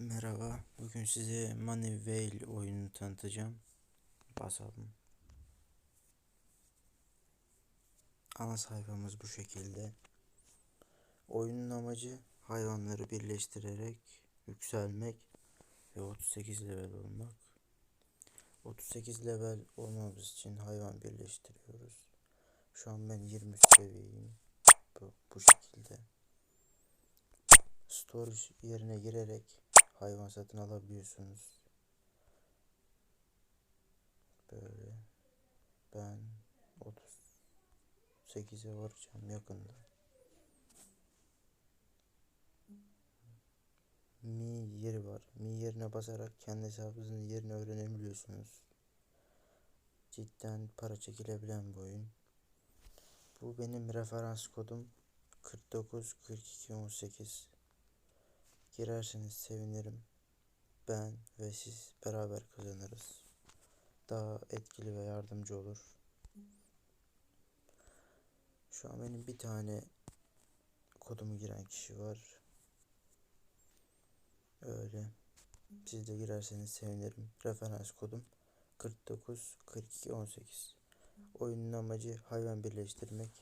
Merhaba, bugün size Money Whale oyununu tanıtacağım. Basalım. Ana sayfamız bu şekilde. Oyunun amacı hayvanları birleştirerek yükselmek ve 38 level olmak. 38 level olmamız için hayvan birleştiriyoruz. Şu an ben 23 seviyeyim. Bu, bu şekilde. Storage yerine girerek hayvan satın alabiliyorsunuz. Böyle. Ben 38'e varacağım yakında. Mi yeri var. Mi yerine basarak kendi hesabınızın yerini öğrenebiliyorsunuz. Cidden para çekilebilen bir oyun. Bu benim referans kodum 49 42 18. Girerseniz sevinirim. Ben ve siz beraber kazanırız. Daha etkili ve yardımcı olur. Şu an benim bir tane kodumu giren kişi var. Öyle. Siz de girerseniz sevinirim. Referans kodum 49 42 18. Oyunun amacı hayvan birleştirmek.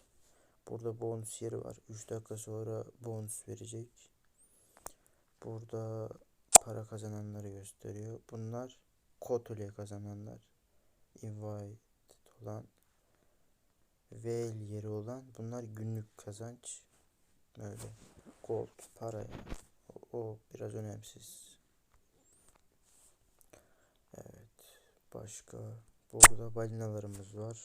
Burada bonus yeri var. 3 dakika sonra bonus verecek. Burada para kazananları gösteriyor. Bunlar kod ile kazananlar. Invite olan Veil yeri olan bunlar günlük kazanç. Böyle gold para yani. O, o biraz önemsiz. Evet. Başka burada balinalarımız var.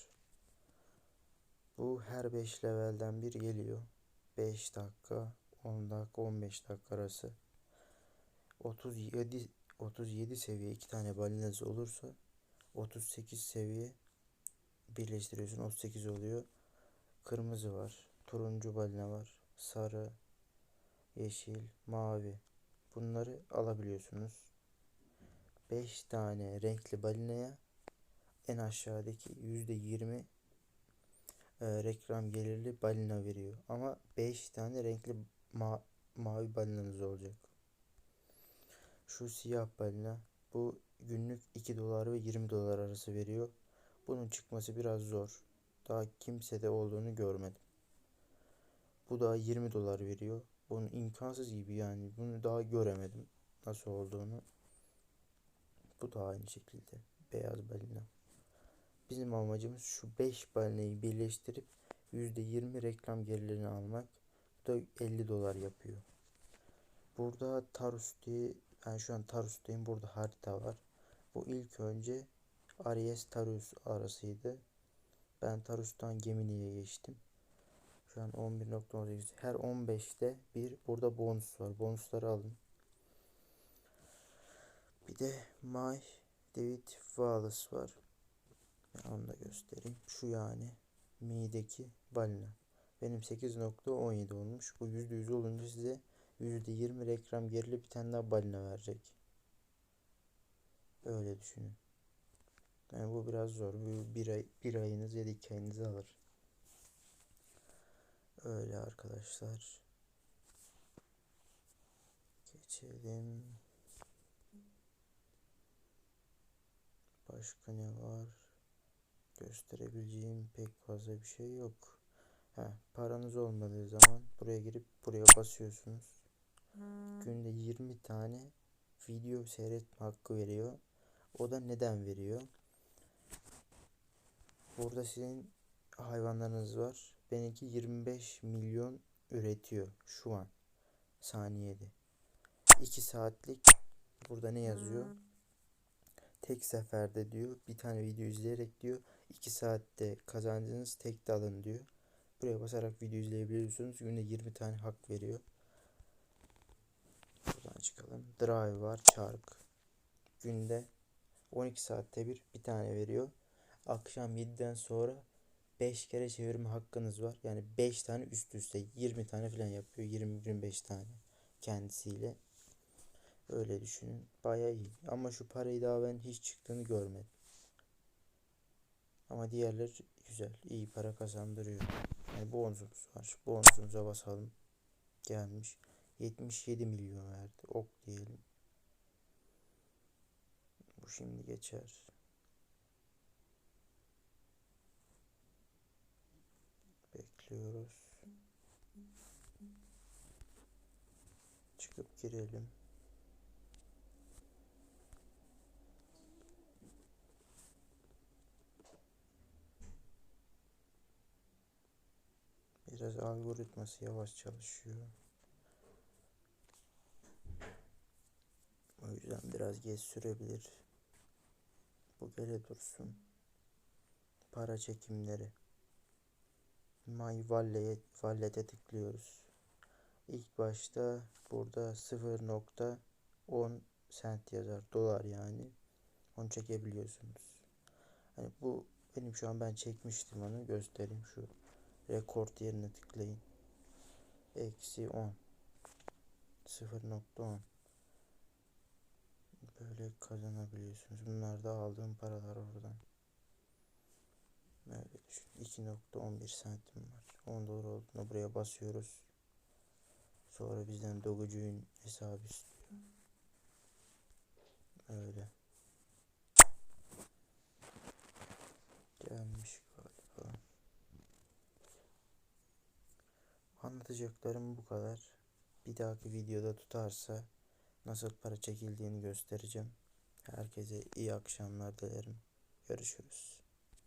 Bu her 5 levelden bir geliyor. 5 dakika, 10 dakika, 15 dakika arası. 37 37 seviye iki tane balinası olursa 38 seviye birleştiriyorsun 38 oluyor. Kırmızı var, turuncu balina var, sarı, yeşil, mavi. Bunları alabiliyorsunuz. 5 tane renkli balinaya en aşağıdaki %20 e, reklam gelirli balina veriyor. Ama 5 tane renkli ma mavi balinanız olacak. Şu siyah balina bu günlük 2 dolar ve 20 dolar arası veriyor. Bunun çıkması biraz zor. Daha kimsede olduğunu görmedim. Bu da 20 dolar veriyor. Bunun imkansız gibi yani. Bunu daha göremedim. Nasıl olduğunu. Bu da aynı şekilde. Beyaz balina. Bizim amacımız şu 5 balinayı birleştirip %20 reklam gelirlerini almak. Bu da 50 dolar yapıyor. Burada Tarus diye ben şu an Tarus'tayım. Burada harita var. Bu ilk önce Aries Tarus arasıydı. Ben Tarus'tan Gemini'ye geçtim. Şu an 11.18. Her 15'te bir burada bonus var. Bonusları alın. Bir de My David Wallace var. Ben onu da göstereyim. Şu yani Mi'deki balina. Benim 8.17 olmuş. Bu %100 olunca size %20 reklam gerili bir tane daha balina verecek. Öyle düşünün. Yani bu biraz zor. Bu bir, ay, bir ayınız ya da iki ayınızı alır. Öyle arkadaşlar. Geçelim. Başka ne var? Gösterebileceğim pek fazla bir şey yok. Ha, paranız olmadığı zaman buraya girip buraya basıyorsunuz. Günde 20 tane video seyretme hakkı veriyor. O da neden veriyor? Burada sizin hayvanlarınız var. Benimki 25 milyon üretiyor şu an saniyede. 2 saatlik burada ne yazıyor? Tek seferde diyor bir tane video izleyerek diyor 2 saatte kazancınız tek de alın diyor. Buraya basarak video izleyebiliyorsunuz. Günde 20 tane hak veriyor. Çıkalım. Drive var. Çark. Günde 12 saatte bir bir tane veriyor. Akşam 7'den sonra 5 kere çevirme hakkınız var. Yani 5 tane üst üste 20 tane falan yapıyor. 20-25 tane kendisiyle. Öyle düşünün. Baya iyi. Ama şu parayı daha ben hiç çıktığını görmedim. Ama diğerler güzel. iyi para kazandırıyor. Yani bonusumuz var. Bonusumuza basalım. Gelmiş. 77 milyon verdi. Ok diyelim. şimdi geçer. Bekliyoruz. Çıkıp girelim. Biraz algoritması yavaş çalışıyor. O yüzden biraz geç sürebilir. Bu gele dursun. Para çekimleri. My Wallet'e Wallet'e tıklıyoruz. İlk başta burada 0.10 sent yazar. Dolar yani. Onu çekebiliyorsunuz. Hani bu benim şu an ben çekmiştim onu göstereyim şu rekord yerine tıklayın. Eksi 10 0.10 Böyle kazanabiliyorsunuz. Bunlar da aldığım paralar oradan. Öyle düşün. 2.11 santim var. 10 dolar olduğunda buraya basıyoruz. Sonra bizden Dogecoin hesabı istiyor. Öyle. Gelmiş galiba. Anlatacaklarım bu kadar. Bir dahaki videoda tutarsa nasıl para çekildiğini göstereceğim. Herkese iyi akşamlar dilerim. Görüşürüz.